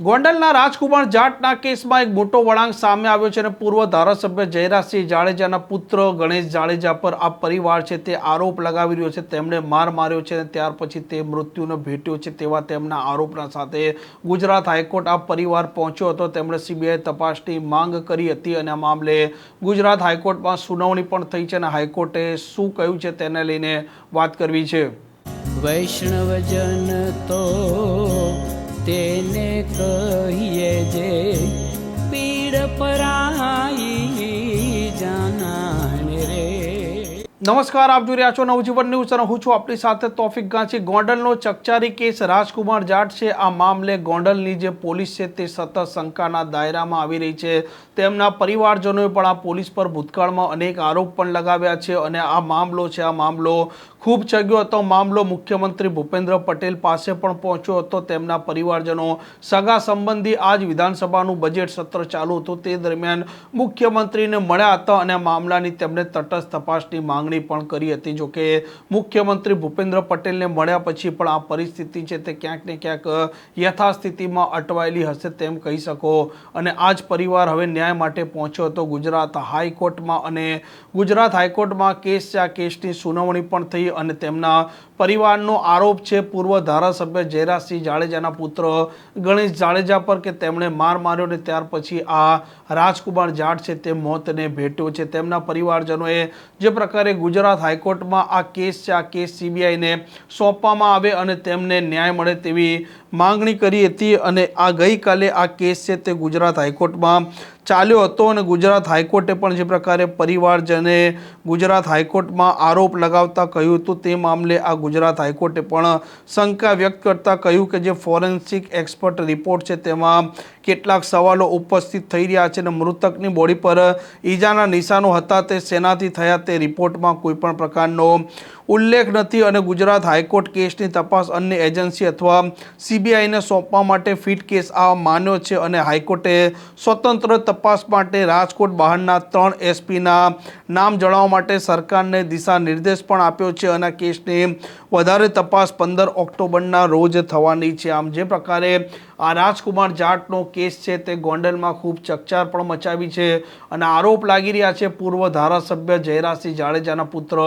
ગોંડલના રાજકુમાર જાટના કેસમાં એક મોટો વળાંક સામે આવ્યો છે અને પૂર્વ ધારાસભ્ય જયરાજસિંહ જાડેજાના પુત્ર ગણેશ જાડેજા પર આ પરિવાર છે તે આરોપ લગાવી રહ્યો છે. તેમણે માર માર્યો છે અને ત્યાર પછી તે મૃત્યુને ભેટ્યો છે તેવા તેમના આરોપના સાથે ગુજરાત હાઈકોર્ટ આ પરિવાર પહોંચ્યો હતો. તેમણે સીબીઆઈ તપાસની માંગ કરી હતી અને આ મામલે ગુજરાત હાઈકોર્ટમાં સુનાવણી પણ થઈ છે અને હાઈકોર્ટે શું કહ્યું છે તેને લઈને વાત કરવી છે. વૈષ્ણવજન તો તેને કહીએ જે પીડ પરાઈ જાનાને રે. નમસ્કાર, આપ જોઈ રહ્યા છો નવજીવન ન્યૂઝ અને હું છું આપણી સાથે તોફિક ગાંચી. ગોંડલનો ચકચારી કેસ રાજકુમાર જાટ છે. આ મામલે ગોંડલની જે પોલીસ છે તે સતત શંકાના દાયરામાં આવી રહી છે. તેમના પરિવારજનોએ પણ આ પોલીસ પર ભૂતકાળમાં અનેક આરોપ પણ લગાવ્યા છે અને આ મામલો છે, આ મામલો ખૂબ ચગ્યો હતો મામલો. મુખ્યમંત્રી ભૂપેન્દ્ર પટેલ પાસે પણ પહોંચ્યો હતો. તેમના પરિવારજનો સગા સંબંધી આજ વિધાનસભાનું બજેટ સત્ર ચાલુ હતું. તે દરમિયાન મુખ્યમંત્રીને મળ્યા હતા અને મામલાની તેમણે તટસ્થ તપાસની માંગણી પણ કરી હતી. જોકે મુખ્યમંત્રી ભૂપેન્દ્ર પટેલને મળ્યા પછી પણ આ પરિસ્થિતિ છે તે ક્યાંક ને ક્યાંક યથાસ્થિતિમાં અટવાયેલી હશે તેમ કહી શકો. અને આ જ પરિવાર હવે ન્યાય માટે પહોંચ્યો હતો. ગુજરાત હાઈકોર્ટમાં અને ગુજરાત હાઈકોર્ટમાં કેસ આ કેસની સુનાવણી પણ થઈ અને તેમના પરિવારનો આરોપ છે. પૂર્વ ધારાસભ્ય જયરાજસિંહ જાડેજાના પુત્ર ગણેશ જાડેજા પર કે તેમણે માર માર્યો ને ત્યાર પછી આ રાજકુમાર જાટ છે તે મોતને ભેટ્યો છે. તેમના પરિવારજનોએ જે પ્રકારે ગુજરાત હાઈકોર્ટમાં આ કેસ છે, આ કેસ સીબીઆઈને સોંપવામાં આવે અને તેમને ન્યાય મળે તેવી માંગણી કરી હતી અને આ ગઈકાલે આ કેસ છે તે ગુજરાત હાઈકોર્ટમાં ચાલ્યો હતો અને ગુજરાત હાઈકોર્ટે પણ જે પ્રકારે પરિવારજને ગુજરાત હાઈકોર્ટમાં આરોપ લગાવતા કહ્યું હતું, તે મામલે આ ગુજરાત હાઈકોર્ટે પણ શંકા વ્યક્ત કરતા કહ્યું કે જે ફોરેન્સિક એક્સપર્ટ રિપોર્ટ છે, તેમાં કેટલાક સવાલો ઉપસ્થિત થઈ રહ્યા છે અને મૃતકની બોડી પર ઈજાના નિશાનો હતા, તે શેનાથી થયા તે રિપોર્ટમાં કોઈપણ પ્રકારનો ઉલ્લેખ નથી અને ગુજરાત હાઈકોર્ટ કેસની તપાસ અન્ય એજન્સી અથવા સીબીઆઈને સોંપવા માટે ફિટ કેસ આ માન્યો છે અને હાઈકોર્ટે સ્વતંત્ર તપાસ માટે રાજકોટ બહારના ત્રણ એસપીના નામ જણાવવા માટે સરકારને દિશા નિર્દેશ પણ આપ્યો છે અને કેસની વધારે તપાસ પંદર ઓક્ટોબરના રોજ થવાની છે. આમ જે પ્રકારે આ રાજકુમાર જાટનો કેસ છે તે ગોંડલમાં ખૂબ ચકચાર પણ મચાવી છે અને આરોપ લાગી રહ્યા છે પૂર્વ ધારાસભ્ય જયરાજસિંહ જાડેજાના પુત્ર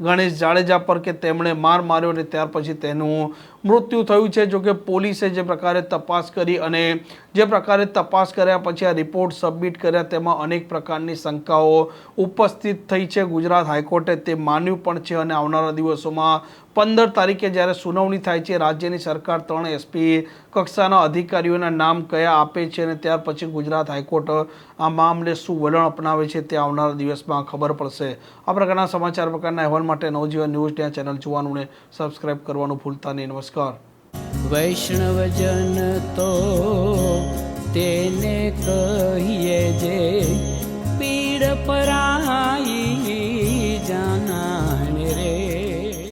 ગણેશ જાડેજા પર કે તેમણે માર માર્યો અને ત્યાર પછી તેનું મૃત્યુ થયું છે. જોકે પોલીસે જે પ્રકારે તપાસ કરી અને જે પ્રકારે તપાસ કર્યા પછી આ રિપોર્ટ સબમિટ કર્યા, તેમાં અનેક પ્રકારની શંકાઓ ઉપસ્થિત થઈ છે. ગુજરાત હાઈકોર્ટે તે માન્યું પણ છે અને આવનારા દિવસોમાં પંદર તારીખે જ્યારે સુનાવણી થાય છે, રાજ્યની સરકાર ત્રણ એસપી કક્ષાના અધિકારીઓના નામ કયા આપે છે અને ત્યાર પછી ગુજરાત હાઈકોર્ટ આ મામલે શું વલણ અપનાવે છે તે આવનારા દિવસમાં ખબર પડશે. આ પ્રકારના સમાચાર પ્રકારના અહેવાલ માટે નવજીવન ન્યૂઝ ત્યાં ચેનલ જોવાનું ને સબસ્ક્રાઇબ કરવાનું ભૂલતા નહીં. નમસ્કાર. વૈષ્ણવજન તો તેને કહીએ જે